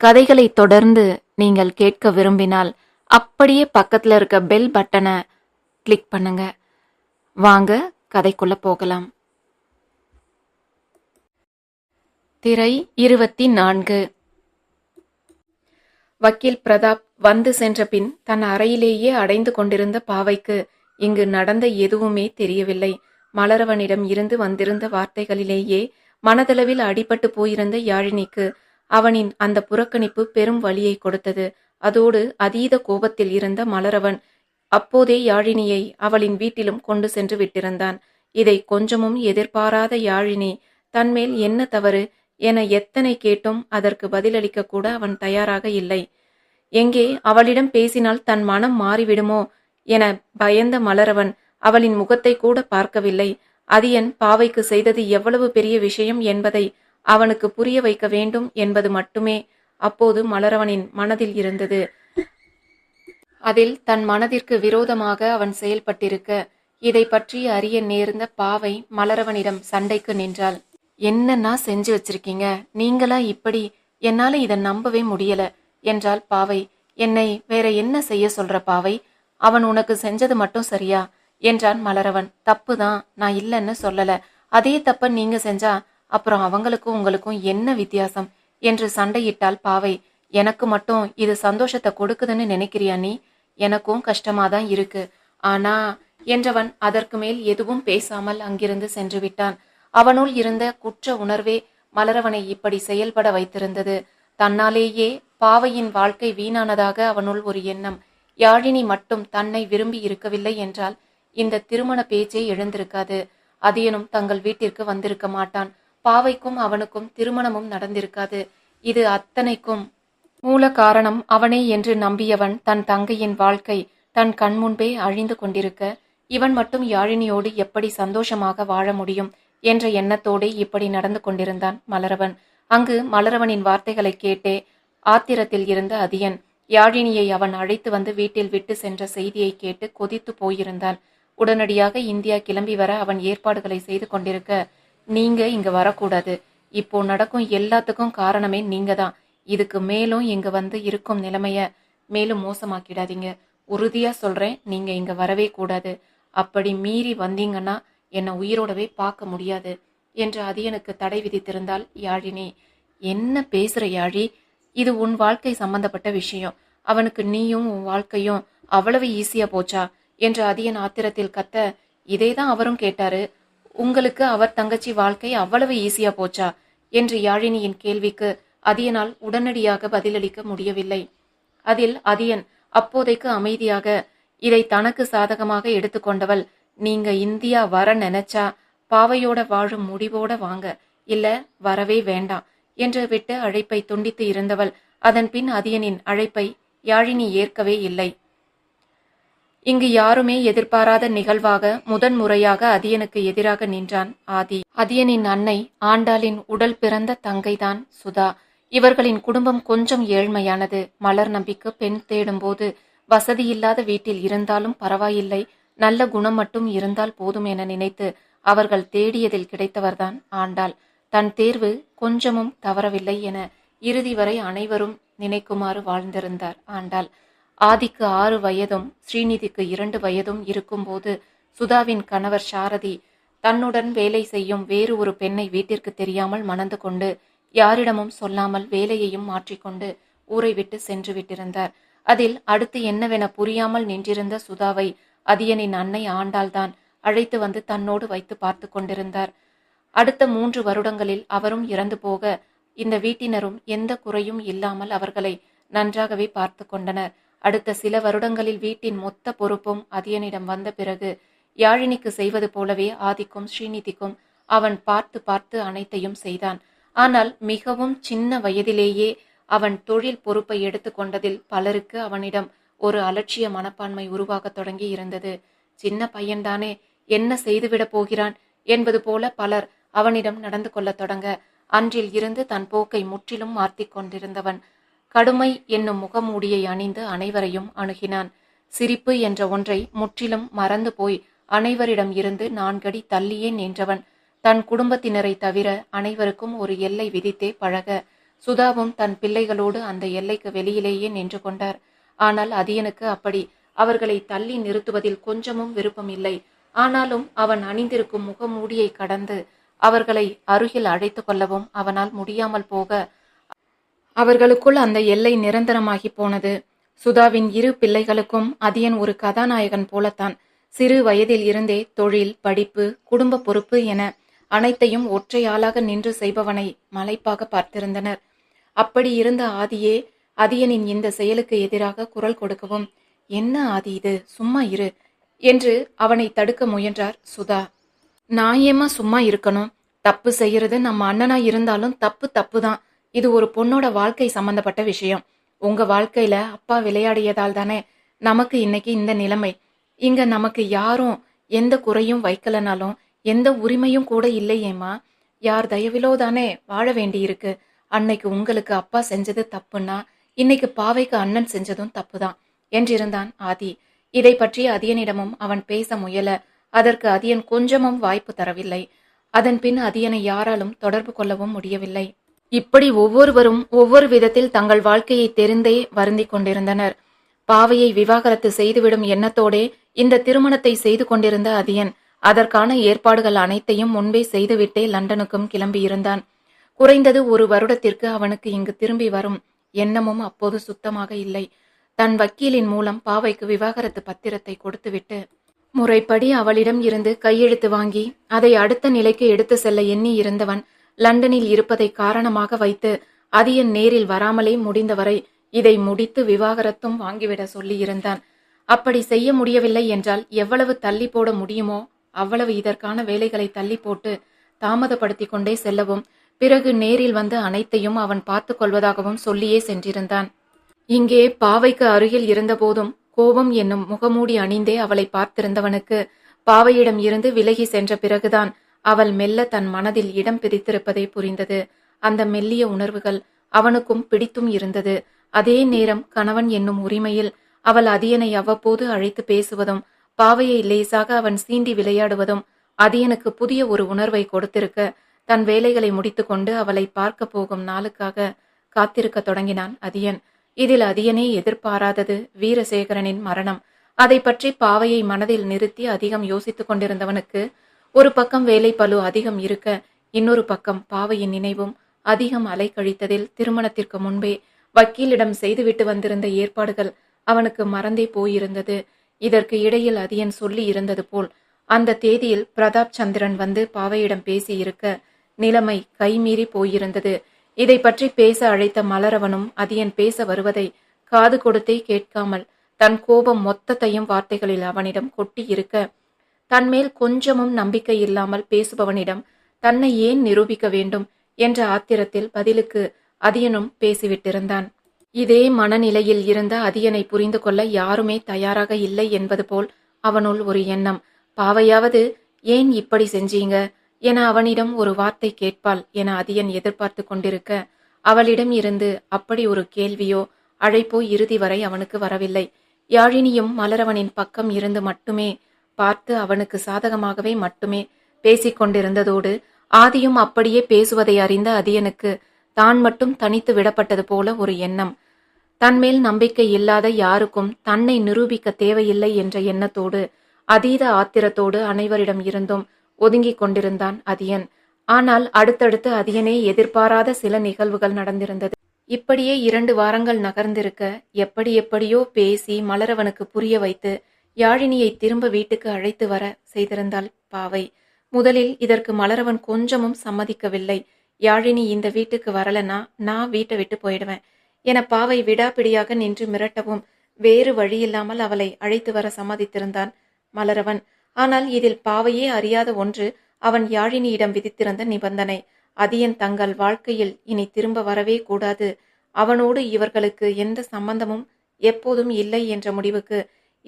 கதைகளை தொடர்ந்து நீங்கள் கேட்க விரும்பினால் அப்படியே பக்கத்தில் இருக்க பெல் பட்டனை கிளிக் பண்ணுங்க. வாங்க கதைக்குள்ள போகலாம். திரை இருபத்தி நான்கு வக்கீல் பிரதாப் வந்து சென்ற பின் தன் அறையிலேயே அடைந்து கொண்டிருந்த பாவைக்கு இங்கு நடந்த எதுவுமே தெரியவில்லை. மலரவனிடம் இருந்து வந்திருந்த வார்த்தைகளிலேயே மனதளவில் அடிபட்டு போயிருந்த யாழினிக்கு அவனின் அந்த புறக்கணிப்பு பெரும் வழியை கொடுத்தது. அதோடு அதீத கோபத்தில் இருந்த மலரவன் அப்போதே யாழினியை அவளின் வீட்டிலும் கொண்டு சென்று விட்டிருந்தான். இதை கொஞ்சமும் எதிர்பாராத யாழினி தன்மேல் என்ன தவறு? என எத்தனை கேட்டும் அதற்கு பதிலளிக்க கூட அவன் தயாராக இல்லை. எங்கே அவளிடம் பேசினால் தன் மனம் மாறிவிடுமோ? என பயந்த மலரவன் அவளின் முகத்தை கூட பார்க்கவில்லை. அதியன் பாவைக்கு செய்தது எவ்வளவு பெரிய விஷயம் என்பதை அவனுக்கு புரிய வைக்க வேண்டும் என்பது மட்டுமே அப்போது மலரவனின் மனதில் இருந்தது. அதில் தன் மனதிற்கு விரோதமாக அவன் செயல்பட்டிருக்க இதை பற்றி அறிய நேர்ந்த பாவை மலரவனிடம் சண்டைக்கு நின்றாள். என்னன்னா செஞ்சு வச்சிருக்கீங்க? நீங்களா இப்படி? என்னால இதை நம்பவே முடியல என்றாள் பாவை. என்னை வேற என்ன செய்ய சொல்ற பாவை? அவன் உனக்கு செஞ்சது மட்டும் சரியா? என்றான் மலரவன். தப்பு தான் நான் இல்லைன்னு சொல்லல. அதே தப்ப நீங்க செஞ்சா அப்புறம் அவங்களுக்கும் உங்களுக்கும் என்ன வித்தியாசம்? என்று சண்டையிட்டால் பாவை. எனக்கு மட்டும் இது சந்தோஷத்தை கொடுக்குதுன்னு நினைக்கிறியா நீ? எனக்கும் கஷ்டமாதான் இருக்கு. ஆனா என்றவன் அதற்கு மேல் எதுவும் பேசாமல் அங்கிருந்து சென்று விட்டான். அவனுள் இருந்த குற்ற உணர்வே மலரவனை இப்படி செயல்பட வைத்திருந்தது. தன்னாலேயே பாவையின் வாழ்க்கை வீணானதாக அவனுள் ஒரு எண்ணம். யாழினி மட்டும் தன்னை விரும்பி இருக்கவில்லை என்றால் இந்த திருமண பேச்சே எழுந்திருக்காது. அதியனும் தங்கள் வீட்டிற்கு வந்திருக்க மாட்டான். பாவைக்கும் அவனுக்கும் திருமணமும் நடந்திருக்காது. இது அத்தனைக்கும் மூல காரணம் அவனே என்று நம்பியவன் தன் தங்கையின் வாழ்க்கை தன் கண்முன்பே அழிந்து கொண்டிருக்க இவன் மட்டும் யாழினியோடு எப்படி சந்தோஷமாக வாழ முடியும் என்ற எண்ணத்தோடு இப்படி நடந்து கொண்டிருந்தான் மலரவன். அங்கு மலரவனின் வார்த்தைகளை கேட்டே ஆத்திரத்தில் இருந்த அதியன் யாழினியை அவன் அழைத்து வந்து வீட்டில் விட்டு சென்ற செய்தியை கேட்டு கொதித்து போயிருந்தான் உடனடியாக இந்தியா கிளம்பி வர அவன் ஏற்பாடுகளை செய்து கொண்டிருக்க நீங்க இங்க வரக்கூடாது. இப்போ நடக்கும் எல்லாத்துக்கும் காரணமே நீங்க தான் இதுக்கு மேலும் இங்க வந்து இருக்கும் நிலைமைய மேலும் மோசமாக்கிடாதீங்க. உறுதியா சொல்றேன் நீங்க இங்க வரவே கூடாது. அப்படி மீறி வந்தீங்கன்னா என்னை உயிரோடவே பார்க்க முடியாது என்று அதியனுக்கு தடை விதித்திருந்தால் யாழினி என்ன பேசுற யாழி? இது உன் வாழ்க்கை சம்பந்தப்பட்ட விஷயம். அவனுக்கு நீயும் உன் வாழ்க்கையும் அவ்வளவு ஈஸியா போச்சா? என்று அதியன் ஆத்திரத்தில் கத்த இதேதான் அவரும் கேட்டாரு. உங்களுக்கு அவர் தங்கச்சி வாழ்க்கை அவ்வளவு ஈஸியா போச்சா? என்று யாழினியின் கேள்விக்கு அதியனால் உடனடியாக பதிலளிக்க முடியவில்லை. அதில் அதியன் அப்போதைக்கு அமைதியாக இதை தனக்கு சாதகமாக எடுத்துக்கொண்டவள் நீங்க இந்தியா வர நினைச்சா பாவையோட வாழும் முடிவோட வாங்க. இல்ல வரவே வேண்டாம் என்று விட்டு அழைப்பை துண்டித்து இருந்தவள். அதன் பின் அதியனின் அழைப்பை யாழினி ஏற்கவே இல்லை. இங்கு யாருமே எதிர்பாராத நிகழ்வாக முதன் முறையாக அதியனுக்கு எதிராக நின்றான் ஆதி. அதியனின் அன்னை ஆண்டாளின் உடல் பிறந்த தங்கைதான் சுதா. இவர்களின் குடும்பம் கொஞ்சம் ஏழ்மையானது. மலர் நம்பிக்கு பெண் தேடும்போது வசதியில்லாத வீட்டில் இருந்தாலும் பரவாயில்லை. நல்ல குணம் மட்டும் இருந்தால் போதும் என நினைத்து அவர்கள் தேடியதில் கிடைத்தவர்தான் ஆண்டாள். தன் தேர்வு கொஞ்சமும் தவறவில்லை என இறுதி வரை அனைவரும் நினைக்குமாறு வாழ்ந்திருந்தார் ஆண்டாள். ஆதிக்கு ஆறு வயதும் ஸ்ரீநிதிக்கு இரண்டு வயதும் இருக்கும்போது சுதாவின் கணவர் சாரதி தன்னுடன் வேலை செய்யும் வேறு ஒரு பெண்ணை வீட்டிற்கு தெரியாமல் மணந்து கொண்டு யாரிடமும் சொல்லாமல் வேலையையும் மாற்றிக்கொண்டு ஊரை விட்டு சென்று விட்டிருந்தார். அதில் அடுத்து என்னவென புரியாமல் நின்றிருந்த சுதாவை அதியனின் அன்னை ஆண்டாள்தான் அழைத்து வந்து தன்னோடு வைத்து பார்த்து கொண்டிருந்தார். அடுத்த மூன்று வருடங்களில் அவரும் இறந்து போக இந்த வீட்டினரும் எந்த குறையும் இல்லாமல் அவர்களை நன்றாகவே பார்த்து கொண்டனர். அடுத்த சில வருடங்களில் வீட்டின் மொத்த பொறுப்பும் அதியனிடம் வந்த பிறகு யாழினிக்கு செய்வது போலவே ஆதிக்கும் ஸ்ரீநிதிக்கும் அவன் பார்த்து பார்த்து அனைத்தையும் செய்தான். ஆனால் மிகவும் சின்ன வயதிலேயே அவன் தொழில் பொறுப்பை எடுத்துக்கொண்டதில் பலருக்கு அவனிடம் ஒரு அலட்சிய மனப்பான்மை உருவாகத் தொடங்கி இருந்தது. சின்ன பையன்தானே என்ன செய்துவிடப் போகிறான்? என்பது போல பலர் அவனிடம் நடந்து கொள்ளத் தொடங்க அன்றில் இருந்து தன் போக்கை முற்றிலும் மாற்றிக் கொண்டிருந்தவன். கடுமை என்னும் முகமூடியை அணிந்து அனைவரையும் அணுகினான். சிரிப்பு என்ற ஒன்றை முற்றிலும் மறந்து போய் அனைவரிடம் இருந்து நான்கடி தள்ளியே நின்றவன். தன் குடும்பத்தினரை தவிர அனைவருக்கும் ஒரு எல்லை விதித்தே பழக. சுதாவும் தன் பிள்ளைகளோடு அந்த எல்லைக்கு வெளியிலேயே நின்று கொண்டார். ஆனால் அதியனுக்கு அப்படி அவர்களை தள்ளி நிறுத்துவதில் கொஞ்சமும் விருப்பம் இல்லை. ஆனாலும் அவன் அணிந்திருக்கும் முகமூடியை கடந்து அவர்களை அருகில் அழைத்து கொள்ளவும் அவனால் முடியாமல் போக அவர்களுக்குள் அந்த எல்லை நிரந்தரமாகி போனது. சுதாவின் இரு பிள்ளைகளுக்கும் அதியன் ஒரு கதாநாயகன் போலத்தான். சிறு வயதில் இருந்தே தொழில் படிப்பு குடும்ப பொறுப்பு என அனைத்தையும் ஒற்றை ஆளாக நின்று செய்பவனை மலைப்பாக பார்த்திருந்தனர். அப்படி இருந்த ஆதியே அதியனின் இந்த செயலுக்கு எதிராக குரல் கொடுக்கவும் என்ன ஆதி இது? சும்மா இரு என்று அவனை தடுக்க முயன்றார் சுதா. நான் சும்மா இருக்கணும்? தப்பு செய்யறது நம்ம அண்ணனா இருந்தாலும் தப்பு தப்பு தான் இது ஒரு பொண்ணோட வாழ்க்கை சம்பந்தப்பட்ட விஷயம். உங்க வாழ்க்கையில அப்பா விளையாடியதால் தானே நமக்கு இன்னைக்கு இந்த நிலைமை. இங்க நமக்கு யாரும் எந்த குறையும் வைக்கலனாலும் எந்த உரிமையும் கூட இல்லையேம்மா யார் தயவிலோ தானே வாழ வேண்டியிருக்கு. அன்னைக்கு உங்களுக்கு அப்பா செஞ்சது தப்புன்னா இன்னைக்கு பாவைக்கு அண்ணன் செஞ்சதும் தப்புதான் என்றிருந்தான் ஆதி. இதை பற்றி அதியனிடமும் அவன் பேச முயல அதற்கு அதியன் கொஞ்சமும் வாய்ப்பு தரவில்லை. அதன் பின் அதியனை யாராலும் தொடர்பு கொள்ளவும் முடியவில்லை. இப்படி ஒவ்வொருவரும் ஒவ்வொரு விதத்தில் தங்கள் வாழ்க்கையை தெரிந்தே வருந்தி கொண்டிருந்தனர். பாவையை விவாகரத்து செய்துவிடும் எண்ணத்தோடே இந்த திருமணத்தை செய்து கொண்டிருந்த அதியன் அதற்கான ஏற்பாடுகள் அனைத்தையும் முன்பே செய்துவிட்டே லண்டனுக்கும் கிளம்பியிருந்தான். குறைந்தது ஒரு வருடத்திற்கு அவனுக்கு இங்கு திரும்பி வரும் எண்ணமும் அப்போது சுத்தமாக இல்லை. தன் வக்கீலின் மூலம் பாவைக்கு விவாகரத்து பத்திரத்தை கொடுத்துவிட்டு முறைப்படி அவளிடம் இருந்து கையெழுத்து வாங்கி அதை அடுத்த நிலைக்கு எடுத்து செல்ல எண்ணி இருந்தவன் லண்டனில் இருப்பதை காரணமாக வைத்து அதியன் நேரில் வராமலே முடிந்தவரை இதை முடித்து விவாகரத்தும் வாங்கிவிட சொல்லியிருந்தான். அப்படி செய்ய முடியவில்லை என்றால் எவ்வளவு தள்ளி போட முடியுமோ அவ்வளவு இதற்கான வேலைகளை தள்ளி போட்டு தாமதப்படுத்தி கொண்டே செல்லவும் பிறகு நேரில் வந்து அனைத்தையும் அவன் பார்த்து கொள்வதாகவும் சொல்லியே சென்றிருந்தான். இங்கே பாவைக்கு அருகில் இருந்தபோதும் கோபம் என்னும் முகமூடி அணிந்தே அவளை பார்த்திருந்தவனுக்கு பாவையிடம் இருந்து விலகி சென்ற பிறகுதான் அவள் மெல்ல தன் மனதில் இடம் பிரித்திருப்பதை புரிந்தது. அந்த மெல்லிய உணர்வுகள் அவனுக்கும் பிடித்தும் இருந்தது. அதே நேரம் கணவன் என்னும் உரிமையில் அவள் அதியனை அவ்வப்போது அழைத்து பேசுவதும் பாவையை லேசாக அவன் சீண்டி விளையாடுவதும் அதியனுக்கு புதிய ஒரு உணர்வை கொடுத்திருக்க தன் வேலைகளை முடித்துக்கொண்டு அவளை பார்க்க போகும் நாளுக்காக காத்திருக்க தொடங்கினான் அதியன் இதில் அதியனே எதிர்பாராதது வீரசேகரனின் மரணம். அதை பற்றி பாவையை மனதில் நிறுத்தி அதிகம் யோசித்துக் கொண்டிருந்தவனுக்கு ஒரு பக்கம் வேலை பலு அதிகம் இருக்க இன்னொரு பக்கம் பாவையின் நினைவும் அதிகம் அலை கழித்ததில் திருமணத்திற்கு முன்பே வக்கீலிடம் செய்துவிட்டு வந்திருந்த ஏற்பாடுகள் அவனுக்கு மறந்தே போயிருந்தது. இதற்கு இடையில் அதியன் சொல்லி இருந்தது போல் அந்த தேதியில் பிரதாப் சந்திரன் வந்து பாவையிடம் பேசியிருக்க நிலைமை கைமீறி போயிருந்தது. இதை பற்றி பேச அழைத்த மலரவனும் அதியன் பேச வருவதை காது கொடுத்தே கேட்காமல் தன் கோபம் மொத்தத்தையும் வார்த்தைகளில் அவனிடம் கொட்டி இருக்க தன்மேல் கொஞ்சமும் நம்பிக்கை இல்லாமல் பேசுபவனிடம் தன்னை ஏன் நிரூபிக்க வேண்டும்? என்ற ஆத்திரத்தில் பதிலுக்கு அதியனும் பேசிவிட்டிருந்தான். இதே மனநிலையில் இருந்த அதியனை புரிந்து கொள்ள யாருமே தயாராக இல்லை என்பது போல் அவனுள் ஒரு எண்ணம். பாவையாவது ஏன் இப்படி செஞ்சீங்க? என அவனிடம் ஒரு வார்த்தை கேட்பாள் என அதியன் எதிர்பார்த்து கொண்டிருக்க அவளிடம் இருந்து அப்படி ஒரு கேள்வியோ? அழைப்போ இறுதி வரை அவனுக்கு வரவில்லை. யாழினியும் மலரவனின் பக்கம் இருந்து மட்டுமே பார்த்து அவனுக்கு சாதகமாகவே மட்டுமே பேசிக் கொண்டிருந்ததோடு ஆதியும் அப்படியே பேசுவதை அறிந்த அதியனுக்கு தான் மட்டும் தனித்து விடப்பட்டது போல ஒரு எண்ணம். தன்மேல் நம்பிக்கை இல்லாத யாருக்கும் தன்னை நிரூபிக்க தேவையில்லை என்ற எண்ணத்தோடு அதீத ஆத்திரத்தோடு அனைவரிடம் இருந்தும் ஒதுங்கிக் கொண்டிருந்தான் அதியன் ஆனால் அடுத்தடுத்து அதியனே எதிர்பாராத சில நிகழ்வுகள் நடந்திருந்தது. இப்படியே இரண்டு வாரங்கள் நகர்ந்திருக்க எப்படி எப்படியோ பேசி மலரவனுக்கு புரிய வைத்து யாழினியை திரும்ப வீட்டுக்கு அழைத்து வர செய்திருந்தாள் பாவை. முதலில் இதற்கு மலரவன் கொஞ்சமும் சம்மதிக்கவில்லை. யாழினி இந்த வீட்டுக்கு வரலனா நான் வீட்டை விட்டு போயிடுவேன். என பாவை விடாப்பிடியாக நின்று மிரட்டவும் வேறு வழியில்லாமல் அவளை அழைத்து வர சம்மதித்திருந்தான் மலரவன். ஆனால் இதில் பாவையே அறியாத ஒன்று அவன் யாழினியிடம் விதித்திருந்த நிபந்தனை. அதியன் தங்கள் வாழ்க்கையில் இனி திரும்ப வரவே கூடாது. அவனோடு இவர்களுக்கு எந்த சம்பந்தமும் எப்போதும் இல்லை என்ற முடிவுக்கு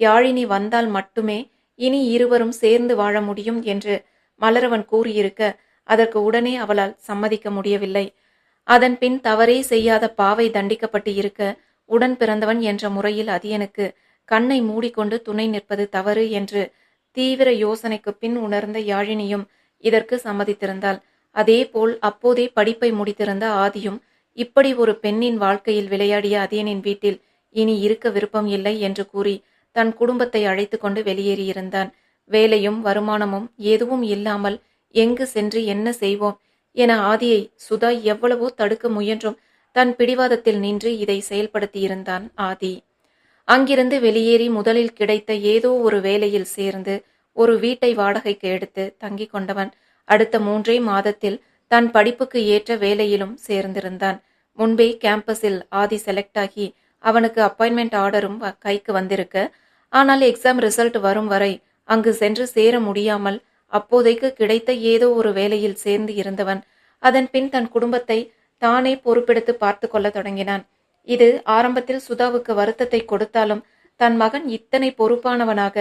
யாழினி வந்தால் மட்டுமே இனி இருவரும் சேர்ந்து வாழ முடியும் என்று மலரவன் கூறியிருக்க அதற்கு உடனே அவளால் சம்மதிக்க முடியவில்லை. அதன் பின் தவறே செய்யாத பாவை தண்டிக்கப்பட்டு இருக்க உடன் பிறந்தவன் என்ற முறையில் அதியனுக்கு கண்ணை மூடிக்கொண்டு துணை நிற்பது தவறு என்று தீவிர யோசனைக்கு பின் உணர்ந்த யாழினியும் இதற்கு சம்மதித்திருந்தாள். அதேபோல் அப்போதே படிப்பை முடித்திருந்த ஆதியும் இப்படி ஒரு பெண்ணின் வாழ்க்கையில் விளையாடிய அதியனின் வீட்டில் இனி இருக்க விருப்பம் இல்லை என்று கூறி தன் குடும்பத்தை அழைத்து கொண்டு வெளியேறியிருந்தான். வேலையும் வருமானமும் எதுவும் இல்லாமல் எங்கு சென்று என்ன செய்வோம்? என ஆதியை சுதா எவ்வளவோ தடுக்க முயன்றும் தன் பிடிவாதத்தில் நின்று இதை செயல்படுத்தியிருந்தான் ஆதி. அங்கிருந்து வெளியேறி முதலில் கிடைத்த ஏதோ ஒரு வேலையில் சேர்ந்து ஒரு வீட்டை வாடகைக்கு எடுத்து தங்கிக் கொண்டவன். அடுத்த மூன்றே மாதத்தில் தன் படிப்புக்கு ஏற்ற வேலையிலும் சேர்ந்திருந்தான். முன்பே கேம்பஸில் ஆதி செலக்ட் ஆகி அவனுக்கு அப்பாயின்மெண்ட் ஆர்டரும் வ- கைக்கு வந்திருக்க. ஆனால் எக்ஸாம் ரிசல்ட் வரும் வரை அங்கு சென்று சேர முடியாமல் அப்போதைக்கு கிடைத்த ஏதோ ஒரு வேலையில் சேர்ந்து இருந்தவன். அதன் பின் தன் குடும்பத்தை தானே பொறுப்பெடுத்து பார்த்து கொள்ள தொடங்கினான். இது ஆரம்பத்தில் சுதாவுக்கு வருத்தத்தை கொடுத்தாலும் தன் மகன் இத்தனை பொறுப்பானவனாக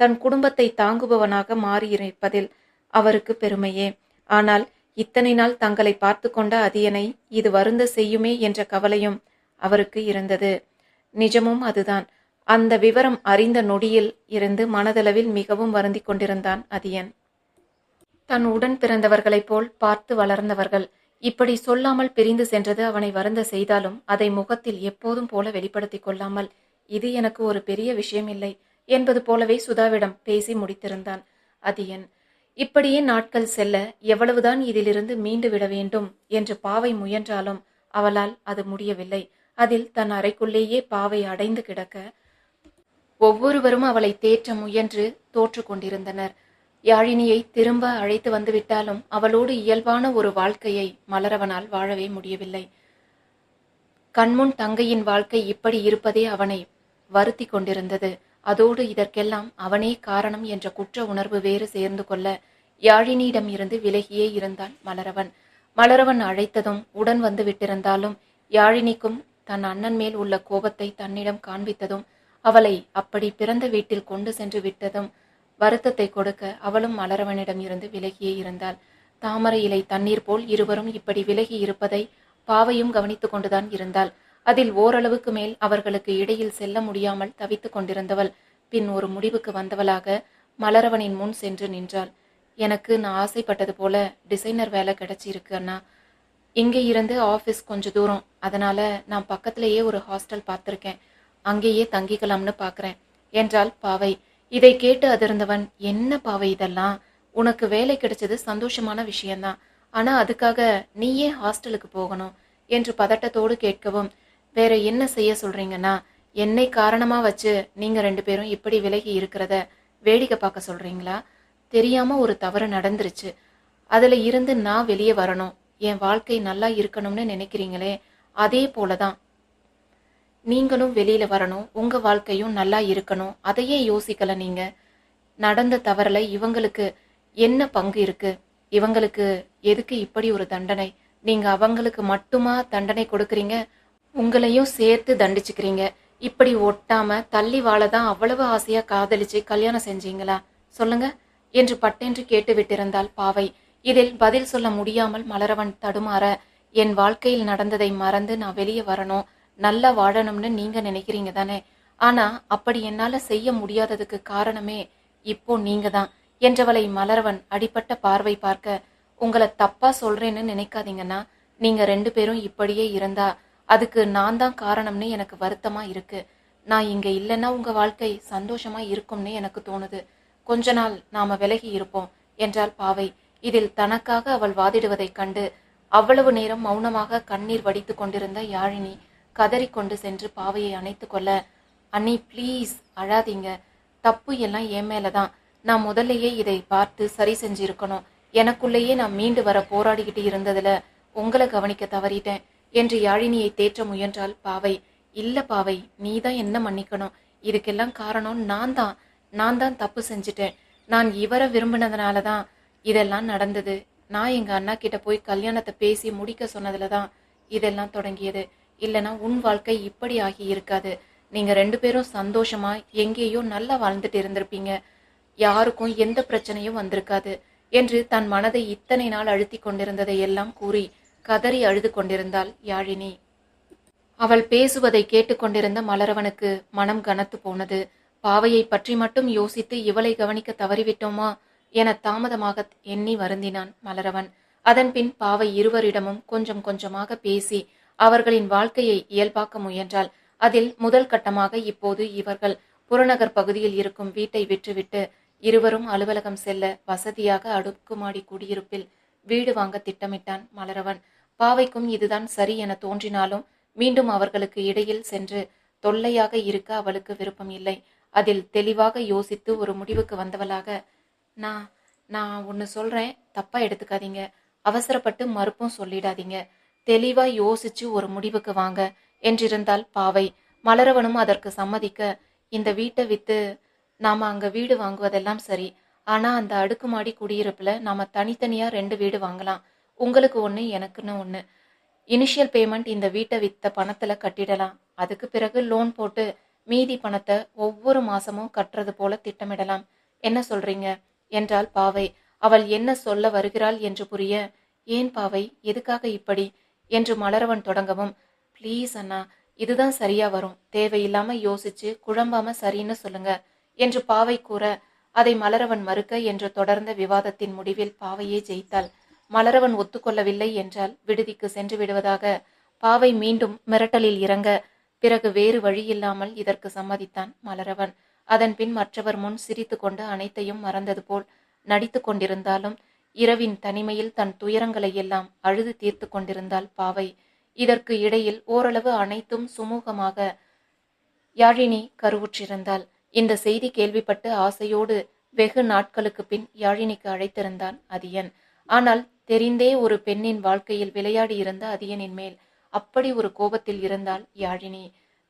தன் குடும்பத்தை தாங்குபவனாக மாறியிருப்பதில் அவருக்கு பெருமையே. ஆனால் இத்தனை நாள் தங்களை பார்த்து கொண்ட அதியனை இது வருந்த செய்யுமே என்ற கவலையும் அவருக்கு இருந்தது. நிஜமும் அதுதான். அந்த விவரம் அறிந்த நொடியில் இருந்து மனதளவில் மிகவும் வருந்தி கொண்டிருந்தான் அதியன். தன் உடன் பிறந்தவர்களைப் போல் பார்த்து வளர்ந்தவர்கள். இப்படி சொல்லாமல் பிரிந்து சென்றது அவனை வருந்த செய்தாலும் அதை முகத்தில் எப்போதும் போல வெளிப்படுத்திக் கொள்ளாமல் இது எனக்கு ஒரு பெரிய விஷயம் இல்லை என்பது போலவே சுதாவிடம் பேசி முடித்திருந்தான் அதியன். இப்படியே நாட்கள் செல்ல எவ்வளவுதான் இதிலிருந்து மீண்டு விட வேண்டும் என்று பாவை முயன்றாலும் அவளால் அது முடியவில்லை. அதில் தன் அறைக்குள்ளேயே பாவை அடைந்து கிடக்க ஒவ்வொருவரும் அவளை தேற்ற முயன்று தோற்று கொண்டிருந்தனர். யாழினியை திரும்ப அழைத்து வந்துவிட்டாலும் அவளோடு இயல்பான ஒரு வாழ்க்கையை மலரவனால் வாழவே முடியவில்லை. கண்முன் தங்கையின் வாழ்க்கை இப்படி இருப்பதே அவனை வருத்தி கொண்டிருந்தது. அதோடு இதற்கெல்லாம் அவனே காரணம் என்ற குற்ற உணர்வு வேறு சேர்ந்து கொள்ள யாழினியிடம் இருந்து விலகியே இருந்தான் மலரவன். மலரவன் அழைத்ததும் உடன் வந்து விட்டிருந்தாலும் யாழினிக்கும் தன் அண்ணன் மேல் உள்ள கோபத்தை தன்னிடம் காண்பித்ததும் அவளை அப்படி பிறந்த வீட்டில் கொண்டு சென்று விட்டதும் வருத்தத்தை கொடுக்க அவளும் மலரவனிடம் இருந்து விலகியே இருந்தாள். தாமரை இலை தண்ணீர் போல் இருவரும் இப்படி விலகி இருப்பதை பாவையும் கவனித்துக் கொண்டுதான் இருந்தாள். அதில் ஓரளவுக்கு மேல் அவர்களுக்கு இடையில் செல்ல முடியாமல் தவித்துக் கொண்டிருந்தவள் பின் ஒரு முடிவுக்கு வந்தவளாக மலரவனின் முன் சென்று நின்றாள். எனக்கு நான் ஆசைப்பட்டது போல டிசைனர் வேலை கிடைச்சிருக்கு அண்ணா. இங்கே இருந்து ஆஃபீஸ் கொஞ்சம் தூரம். அதனால் நான் பக்கத்திலேயே ஒரு ஹாஸ்டல் பார்த்துருக்கேன். அங்கேயே தங்கிக்கலாம்னு பார்க்குறேன். என்றாள் பாவை. இதை கேட்டு அதிர்ந்தவன் என்ன பாவை இதெல்லாம்? உனக்கு வேலை கிடைச்சது சந்தோஷமான விஷயம்தான். ஆனால் அதுக்காக நீயே ஹாஸ்டலுக்கு போகணும் என்று பதட்டத்தோடு கேட்கவும் வேற என்ன செய்ய சொல்றீங்கன்னா? என்னை காரணமா வச்சு நீங்க ரெண்டு பேரும் இப்படி விலகி இருக்கிறத வேடிக்கை பார்க்க சொல்றீங்களா? தெரியாம ஒரு தவறு நடந்துருச்சு. அதுல இருந்து நான் வெளியே வரணும். என் வாழ்க்கை நல்லா இருக்கணும்னு நினைக்கிறீங்களே? அதே போலதான். நீங்களும் வெளியில் வரணும். உங்கள் வாழ்க்கையும் நல்லா இருக்கணும். அதையே யோசிக்கலை நீங்கள் நடந்த தவறில் இவங்களுக்கு என்ன பங்கு இருக்குது இவங்களுக்கு எதுக்கு இப்படி ஒரு தண்டனை? நீங்கள் அவங்களுக்கு மட்டுமா தண்டனை கொடுக்குறீங்க? உங்களையும் சேர்த்து தண்டிச்சுக்கிறீங்க. இப்படி ஒட்டாம தள்ளி வாழதான் அவ்வளவு ஆசையா காதலிச்சு கல்யாணம் செஞ்சீங்களா? சொல்லுங்க. என்று பட்டென்று கேட்டு விட்டிருந்தாள் பாவை. இதில் பதில் சொல்ல முடியாமல் மலரவன் தடுமாற என் வாழ்க்கையில் நடந்ததை மறந்து நான் வெளியே வரணும். நல்லா வாழணும்னு நீங்க நினைக்கிறீங்க தானே? ஆனா அப்படி என்னால செய்ய முடியாததுக்கு காரணமே இப்போ நீங்க தான். என்றவளை மலரவன் அடிப்பட்ட பார்வை பார்க்க உங்களை தப்பா சொல்றேன்னு நினைக்காதீங்கன்னா நீங்க ரெண்டு பேரும் இப்படியே இருந்தா அதுக்கு நான் தான் காரணம்னு எனக்கு வருத்தமா இருக்கு. நான் இங்க இல்லைன்னா உங்க வாழ்க்கை சந்தோஷமா இருக்கும்னு எனக்கு தோணுது. கொஞ்ச நாள் நாம விலகி இருப்போம் என்றால் பாவை. இதில் தனக்காக அவள் வாதிடுவதைக் கண்டு அவ்வளவு நேரம் மௌனமாக கண்ணீர் வடித்துக் கொண்டிருந்த யாழினி கதறிக்கொண்டு சென்று பாவையை அணைத்து கொள்ள அண்ணி ப்ளீஸ் அழாதீங்க. தப்பு எல்லாம் என் மேலதான். நான் முதல்லையே இதை பார்த்து சரி செஞ்சிருக்கணும். எனக்குள்ளேயே நான் மீண்டு வர போராடிக்கிட்டு இருந்ததுல உங்களை கவனிக்க தவறிட்டேன் என்று யாழினியை தேற்ற முயன்றால் பாவை. இல்ல பாவை நீ தான் என்ன மன்னிக்கணும்? இதுக்கெல்லாம் காரணம் நான் தான் நான் தான் தப்பு செஞ்சுட்டேன். நான் இவரை விரும்பினதுனால தான் இதெல்லாம் நடந்தது. நான் எங்கள் அண்ணா கிட்ட போய் கல்யாணத்தை பேசி முடிக்க சொன்னதுல தான் இதெல்லாம் தொடங்கியது. இல்லைனா உன் வாழ்க்கை இப்படி ஆகி இருக்காது. நீங்கள் ரெண்டு பேரும் சந்தோஷமா எங்கேயோ நல்லா வாழ்ந்துட்டு இருந்திருப்பீங்க. யாருக்கும் எந்த பிரச்சனையும் வந்திருக்காது என்று தன் மனதை இத்தனை நாள் அழுத்தி கொண்டிருந்ததை எல்லாம் கூறி கதறி அழுது கொண்டிருந்தாள் யாழினி. அவள் பேசுவதை கேட்டுக்கொண்டிருந்த மலரவனுக்கு மனம் கனத்து போனது. பாவையை பற்றி மட்டும் யோசித்து இவளை கவனிக்க தவறிவிட்டோமா? என தாமதமாக எண்ணி வருந்தினான் மலரவன். அதன்பின் பாவை இருவரிடமும் கொஞ்சம் கொஞ்சமாக பேசி அவர்களின் வாழ்க்கையை இயல்பாக்க முயன்றால் அதில் முதல் கட்டமாக இப்போது இவர்கள் புறநகர் பகுதியில் இருக்கும் வீட்டை விற்றுவிட்டு இருவரும் அலுவலகம் செல்ல வசதியாக அடுக்குமாடி குடியிருப்பில் வீடு வாங்க திட்டமிட்டான் மலரவன். பாவைக்கும் இதுதான் சரி என தோன்றினாலும் மீண்டும் அவர்களுக்கு இடையில் சென்று தொல்லையாக இருக்க அவளுக்கு விருப்பம் இல்லை. அதில் தெளிவாக யோசித்து ஒரு முடிவுக்கு வந்தவளாக நான் நான் ஒன்று சொல்கிறேன் தப்பாக எடுத்துக்காதீங்க. அவசரப்பட்டு மறுப்பும் சொல்லிடாதீங்க. தெளிவாக யோசிச்சு ஒரு முடிவுக்கு வாங்க. என்றிருந்தால் பாவை. மலரவனும் அதற்கு சம்மதிக்க இந்த வீட்டை விற்று நாம் அங்கே வீடு வாங்குவதெல்லாம் சரி. ஆனால் அந்த அடுக்குமாடி குடியிருப்பில் நாம் தனித்தனியாக ரெண்டு வீடு வாங்கலாம். உங்களுக்கு ஒன்று எனக்குன்னு ஒன்று இனிஷியல் பேமெண்ட் இந்த வீட்டை வித்த பணத்தில் கட்டிடலாம். அதுக்கு பிறகு லோன் போட்டு மீதி பணத்தை ஒவ்வொரு மாதமும் கட்டுறது போல திட்டமிடலாம். என்ன சொல்கிறீங்க என்றாள் பாவை. அவள் என்ன சொல்ல வருகிறாள் என்று புரிய ஏன் பாவை எதுக்காக இப்படி? என்று மலரவன் தொடங்கவும் ப்ளீஸ் அண்ணா இதுதான் சரியா வரும். தேவையில்லாம யோசிச்சு குழம்பாம சரின்னு சொல்லுங்க என்று பாவை கூற அதை மலரவன் மறுக்க என்று தொடர்ந்த விவாதத்தின் முடிவில் பாவையே ஜெயித்தாள். மலரவன் ஒத்துக்கொள்ளவில்லை என்றால் விடுதிக்கு சென்று விடுவதாக பாவை மீண்டும் மிரட்டலில் இறங்க பிறகு வேறு வழியில்லாமல் இதற்கு சம்மதித்தான் மலரவன். அதன் பின் மற்றவர் முன் சிரித்து கொண்டு அனைத்தையும் மறந்தது போல் நடித்து கொண்டிருந்தாலும் இரவின் தனிமையில் தன் துயரங்களை எல்லாம் அழுது தீர்த்து கொண்டிருந்தாள் பாவை இதற்கு இடையில் ஓரளவு அனைத்தும் சுமூகமாக யாழினி கருவுற்றிருந்தாள். இந்த செய்தி கேள்விப்பட்டு ஆசையோடு வெகு நாட்களுக்கு பின் யாழினிக்கு அழைத்திருந்தான் அதியன். ஆனால் தெரிந்தே ஒரு பெண்ணின் வாழ்க்கையில் விளையாடி இருந்த அதியனின் மேல் அப்படி ஒரு கோபத்தில் இருந்தால் யாழினி.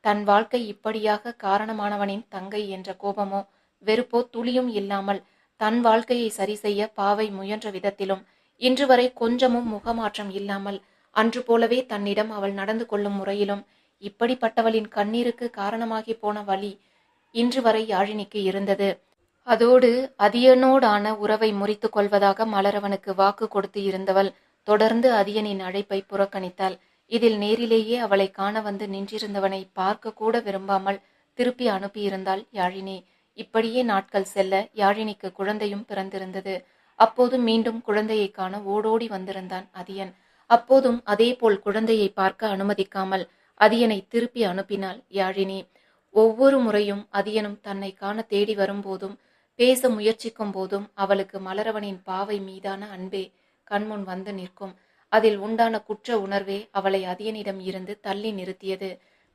தன் வாழ்க்கை இப்படியாக காரணமானவனின் தங்கை என்ற கோபமோ வெறுப்போ துளியும் இல்லாமல் தன் வாழ்க்கையை சரி செய்ய பாவை முயன்ற விதத்திலும் இன்று வரை கொஞ்சமும் முகமாற்றம் இல்லாமல் அன்று போலவே தன்னிடம் அவள் நடந்து கொள்ளும் முறையிலும் இப்படிப்பட்டவளின் கண்ணீருக்கு காரணமாகி போன வழி இன்று வரை யாழினிக்கு இருந்தது. அதோடு அதியனோடான உறவை முறித்து கொள்வதாக மலரவனுக்கு வாக்கு கொடுத்து இருந்தவள் தொடர்ந்து அதியனின் அழைப்பை புறக்கணித்தாள். இதில் நேரிலேயே அவளை காண வந்து நின்றிருந்தவனை பார்க்க கூட விரும்பாமல் திருப்பி அனுப்பியிருந்தாள் யாழினி. இப்படியே நாட்கள் செல்ல யாழினிக்கு குழந்தையும் பிறந்திருந்தது. அப்போது மீண்டும் குழந்தையை காண ஓடோடி வந்திருந்தான் அதியன். அப்போதும் அதேபோல் குழந்தையை பார்க்க அனுமதிக்காமல் அதியனை திருப்பி அனுப்பினாள் யாழினி. ஒவ்வொரு முறையும் அதியனும் தன்னை காண தேடி வரும்போதும் பேச முயற்சிக்கும் போதும் அவளுக்கு மலரவனின் பாவை மீதான அன்பே கண்முன் வந்து நிற்கும். அதில் உண்டான குற்ற உணர்வே அவளை அதியனிடம் இருந்து தள்ளி நிறுத்தியது.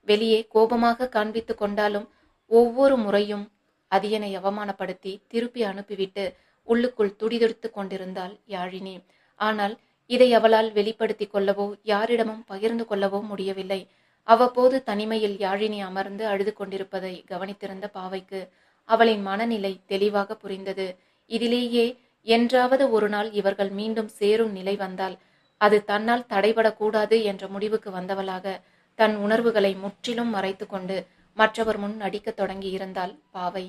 வெளியே கோபமாக காண்பித்து கொண்டாலும் ஒவ்வொரு முறையும் அதியனை அவமானப்படுத்தி திருப்பி அனுப்பிவிட்டு உள்ளுக்குள் துடிதுடித்து கொண்டிருந்தாள் யாழினி. ஆனால் இதை அவளால் வெளிப்படுத்தி கொள்ளவோ யாரிடமும் பகிர்ந்து கொள்ளவோ முடியவில்லை. அவ்வப்போது தனிமையில் யாழினி அமர்ந்து அழுது கொண்டிருப்பதை கவனித்திருந்த பாவைக்கு அவளின் மனநிலை தெளிவாக புரிந்தது. இதிலேயே என்றாவது ஒரு நாள் இவர்கள் மீண்டும் சேரும் நிலை வந்தால் அது தன்னால் தடைபடக்கூடாது என்ற முடிவுக்கு வந்தவளாக தன் உணர்வுகளை முற்றிலும் மறைத்து கொண்டு மற்றவர் முன் நடிக்கத் தொடங்கி இருந்தாள் பாவை.